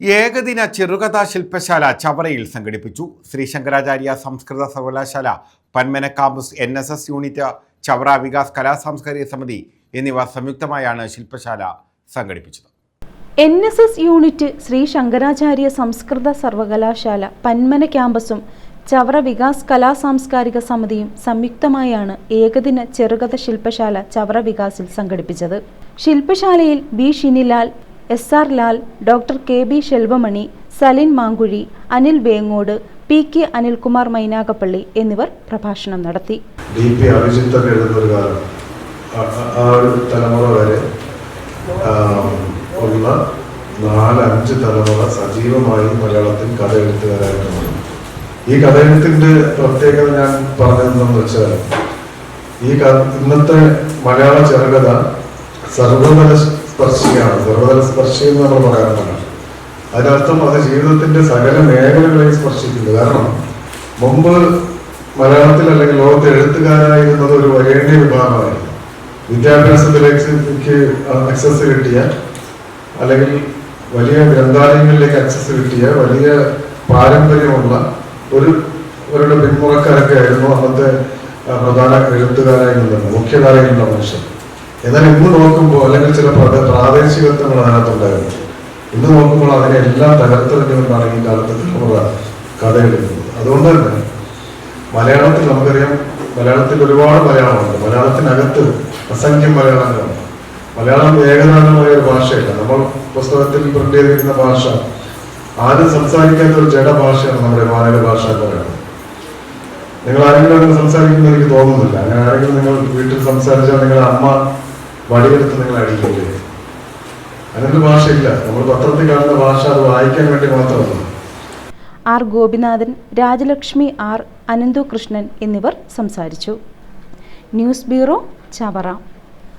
ഏകദിന ചെറുകഥാ ശില്പശാല ചവറയിൽ സംഘടിപ്പിച്ചു. ശ്രീ ശങ്കരാചാര്യ സംസ്കൃത സർവകലാശാല Panmana campus N S S unit Chavara Vikas കലാ സാംസ്കാരിക സമിതി എന്നിവ സംയുക്തമായാണ് ശില്പശാല സംഘടിപ്പിച്ചത്. N S S unit Sree Sankaracharya സംസ്കൃത സർവകലാശാല പന്മന ക്യാമ്പസും ചവറ വികാസ് കലാ സാംസ്കാരിക സമിതിയും സംയുക്തമായാണ് ഏകദിന ചെറുകഥ ശില്പശാല ചവറ വികാസിൽ സംഘടിപ്പിച്ചത്. ശില്പശാലയിൽ B Shinilal S R Lal doctor K B Selvamani Salin Mankuzhy Anil Vengode P K Anilkumar Mynagappally എന്നിവർ പ്രഭാഷണം നടത്തി. ഡി പി അഭിജിത്തൊക്കെ എഴുതുന്ന ഒരു കാലം. തലമുറ വരെ ഉള്ള നാല് തലമുറ സജീവമായി മലയാളത്തിൽ കഥ എഴുത്തുകാരായിട്ടുണ്ട് ഈ കഥ എഴുത്തിന്റെ പ്രത്യേകത ഞാൻ പറഞ്ഞതെന്ന് വെച്ചാൽ ഈ ഇന്നത്തെ മലയാള ചെറുകഥ സർവതല സ്പർശിയാണ് സർവതല സ്പർശി എന്ന് നമ്മൾ പറയാറുണ്ട് അതിനർത്ഥം അത് ജീവിതത്തിന്റെ സകല മേഖലകളെ സ്പർശിക്കുന്നു. കാരണം മുമ്പ് മലയാളത്തിൽ അല്ലെങ്കിൽ ലോകത്ത് എഴുത്തുകാരായിരുന്നത് ഒരു വരേണ്യ വിഭാഗമായിരുന്നു. വിദ്യാഭ്യാസത്തിലേക്ക് എനിക്ക് അക്സസ് കിട്ടിയ അല്ലെങ്കിൽ വലിയ ഗ്രന്ഥാലയങ്ങളിലേക്ക് അക്സസ് കിട്ടിയ വലിയ പാരമ്പര്യമുള്ള ഒരു അവരുടെ പിന്മുറക്കാരൊക്കെ ആയിരുന്നു അന്നത്തെ പ്രധാന എഴുത്തുകാരായി നിന്നിരുന്നത് മുഖ്യധാരയിലുള്ള എന്നാൽ ഇന്ന് നോക്കുമ്പോൾ അല്ലെങ്കിൽ ചില പ്രാദേ- പ്രാദേശികത്വങ്ങൾ അതിനകത്തുണ്ടായിരുന്നു. ഇന്ന് നോക്കുമ്പോൾ അതിനെ എല്ലാം തകർത്തെറിഞ്ഞുകൊണ്ടാണ് ഈ കാലത്ത് തലമുറ കഥ എഴുതുന്നത് അതുകൊണ്ട് തന്നെ മലയാളത്തിൽ നമുക്കറിയാം മലയാളത്തിൽ ഒരുപാട് മലയാളമുണ്ട്. മലയാളത്തിനകത്ത് അസംഖ്യം മലയാളങ്ങളുണ്ട്. മലയാളം ഏകനാഥമായ ഒരു ഭാഷയല്ല. നമ്മൾ പുസ്തകത്തിൽ പ്രിന്റ് ചെയ്തിരിക്കുന്ന ഭാഷ ആരും സംസാരിക്കാത്ത ഒരു ജഡ ഭാഷയാണ് നമ്മുടെ മാനവ ഭാഷ എന്ന് പറയുന്നത്. നിങ്ങൾ ആരെങ്കിലും അങ്ങനെ എനിക്ക് തോന്നുന്നില്ല. അങ്ങനെ ആരെങ്കിലും നിങ്ങൾ വീട്ടിൽ സംസാരിച്ചാൽ നിങ്ങളുടെ അമ്മ വടിയെടുത്ത് നിങ്ങൾ അടിക്കില്ലേ അങ്ങനൊരു ഭാഷയില്ല. നമ്മൾ പത്രത്തിൽ കാണുന്ന ഭാഷ അത് വായിക്കാൻ വേണ്ടി മാത്രമല്ല ആർ ഗോപിനാഥൻ രാജലക്ഷ്മി ആർ അനന്തു കൃഷ്ണൻ എന്നിവർ സംസാരിച്ചു. News bureau Chavara.